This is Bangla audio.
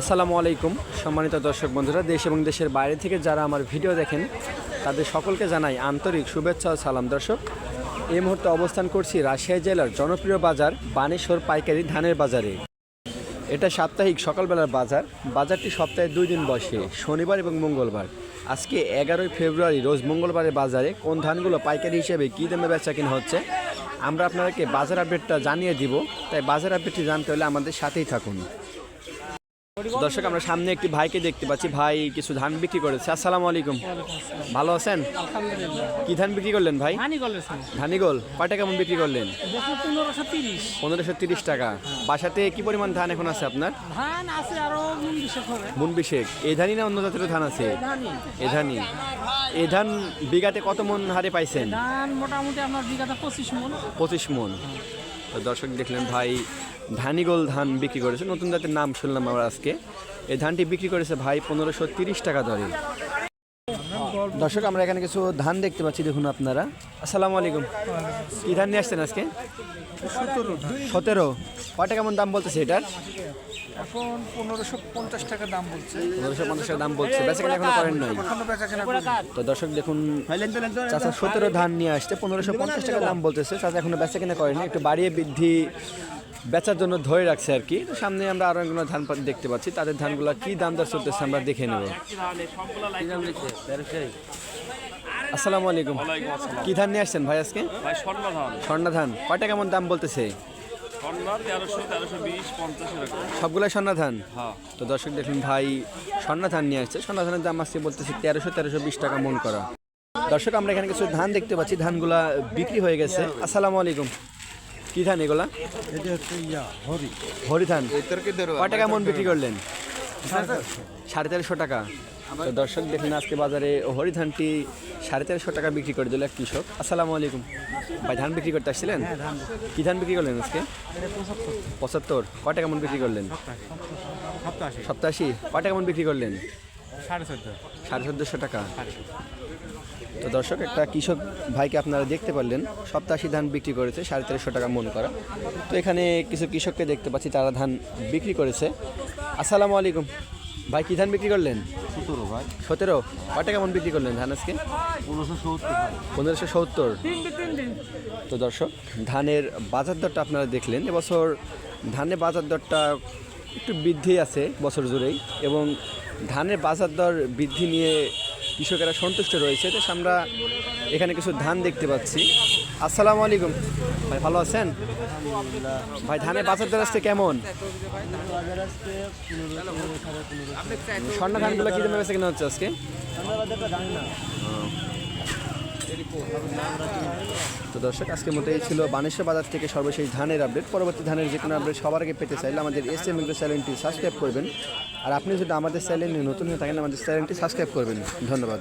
আসসালামু আলাইকুম, সম্মানিত দর্শক বন্ধুরা, দেশ এবং দেশের বাইরে থেকে যারা আমার ভিডিও দেখেন, তাদের সকলকে জানাই আন্তরিক শুভেচ্ছা ও সালাম। দর্শক, এই মুহূর্তে অবস্থান করছি রাজশাহী জেলার জনপ্রিয় বাজার বানেশ্বর পাইকারি ধানের বাজারে। এটা সাপ্তাহিক সকালবেলার বাজার, বাজারটি সপ্তাহে দুই দিন বসে, শনিবার এবং মঙ্গলবার। আজকে এগারোই ফেব্রুয়ারি, রোজ মঙ্গলবারের বাজারে কোন ধানগুলো পাইকারি হিসেবে কী দামে বেচা কিনা হচ্ছে, আমরা আপনাদেরকে বাজার আপডেটটা জানিয়ে দিব। তাই বাজার আপডেটটি জানতে হলে আমাদের সাথেই থাকুন। দর্শক আমরা সামনে একটি ভাইকে দেখতে পাচ্ছি। ভাই কিছু ধান বিক্রি করেছে। আসসালামু আলাইকুম। ভালো আছেন? কি ধান বিক্রি করলেন ভাই? কলেছেন ধানিগোল কয়টা কেমন বিক্রি করলেন? পনেরোশো তিরিশ। টাকা। বাসাতে কি পরিমাণ ধান এখন আছে আপনার? ধান আছে আরও মন বিশেক এই ধানই না অন্য জাতের ধান আছে? এ ধানই। এ ধান বিঘাতে কত মন হারে পাইছেন? ধান মোটামুটি আপনার বিঘাতে পঁচিশ মন। পঁচিশ মন। দর্শক দেখলেন ভাই ধানিগোল ধান বিক্রি করেছে। নতুন জাতের নাম শুনলাম আমরা আজকে। এই ধানটি বিক্রি করেছে ভাই পনেরোশো তিরিশ টাকা দরে। দর্শক আমরা এখানে কিছু ধান দেখতে পাচ্ছি দেখুন আপনারা। আসসালামু আলাইকুম। কি ধান নিয়ে আসছেন আজকে? সতেরো। কয়টা কেমন দাম বলতেছে এটার? এখন পনেরোশো পঞ্চাশ টাকা দাম বলছে। পনেরোশো পঞ্চাশ টাকা দাম বলছে। বেচা কেনা এখনও করেন নাই? তো দর্শক দেখুন চাচা সতেরো ধান নিয়ে আসতে পনেরোশো পঞ্চাশ টাকা দাম বলতেছে। চাচা এখনও বেচা কেনা করেনি। একটু বাড়িয়ে বৃদ্ধি বেচার জন্য ধরে রাখছে আর কি। সামনে আমরা আরও একগুলো ধান দেখতে পাচ্ছি। তাদের ধানগুলো কি দাম দর চলতেছে আমরা দেখে নেব। আসসালামু আলাইকুম। কি ধান নিয়ে আসছেন ভাই আজকে? স্বর্ণ ধান। কয়টা কেমন দাম বলতেছে? স্বর্ণ তেরোশো তেরোশো বিশ পঞ্চাশ এরকম। সবগুলো স্বর্ণ ধান? হ্যাঁ। তো দর্শক দেখুন ভাই স্বর্ণ ধান নিয়ে আসছে। স্বর্ণ ধানের দাম আজকে বলতেছে তেরোশো তেরোশো বিশ টাকা মন করা। দর্শক আমরা এখানে কিছু ধান দেখতে পাচ্ছি। ধানগুলা বিক্রি হয়ে গেছে। আসসালামু আলাইকুম। কি ধান এগুলা? এটা হচ্ছে ইয়া হরি। হরি ধান। কয় টাকা মন বিক্রি করলেন? সাড়ে তেরোশো টাকা। তো দর্শক দেখলেন আজকে বাজারে হরি ধানটি সাড়ে তেরোশো টাকা বিক্রি করে দিল এক কৃষক। আসসালামু আলাইকুম। ভাই ধান বিক্রি করতে আসছিলেন? কি ধান বিক্রি করলেন আজকে? পঁচাত্তর। কয় টাকা মন বিক্রি করলেন? সপ্তাশি কয় টাকা মন বিক্রি করলেন? সাড়ে চোদ্দ। চোদ্দোশো টাকা। তো দর্শক একটা কৃষক ভাইকে আপনারা দেখতে পারলেন। সপ্তাশি ধান বিক্রি করেছে সাড়ে তেরোশো টাকা মন করা। তো এখানে কিছু কৃষককে দেখতে পাচ্ছি তারা ধান বিক্রি করেছে। আসসালামু আলাইকুম। ভাই কি ধান বিক্রি করলেন? সতেরো ভাই। সতেরো? কয় টাকা মন বিক্রি করলেন ধান আজকে? পনেরোশো সত্তর পনেরোশো সত্তর। তিন দিন তিন দিন তো দর্শক ধানের বাজার দরটা আপনারা দেখলেন। এবছর ধানের বাজার দরটা একটু বৃদ্ধি আছে বছর জুড়েই এবং ধানের বাজার দর বৃদ্ধি নিয়ে কৃষকেরা সন্তুষ্ট রয়েছে তো আমরা এখানে কিছু ধান দেখতে পাচ্ছি। আসসালামু আলাইকুম। ভাই, ভালো আছেন? ভাই, ধানের বাজার দর আসতে কেমন? স্বর্ণ ধানগুলো কী দামে বেছে কেনা হচ্ছে আজকে? তো দর্শক, আজকের মতো এই ছিল বানেশ্বর বাজার থেকে সর্বশেষ ধানের আপডেট পরবর্তী ধানের যে কোনো আপডেট সবার আগে পেতে চাইলে আমাদের এস এম চ্যানেলটি সাবস্ক্রাইব করবেন। আর আপনি যদি আমাদের চ্যানেলে নতুন হয়ে থাকেন, আমাদের চ্যানেলটি সাবস্ক্রাইব করবেন। ধন্যবাদ।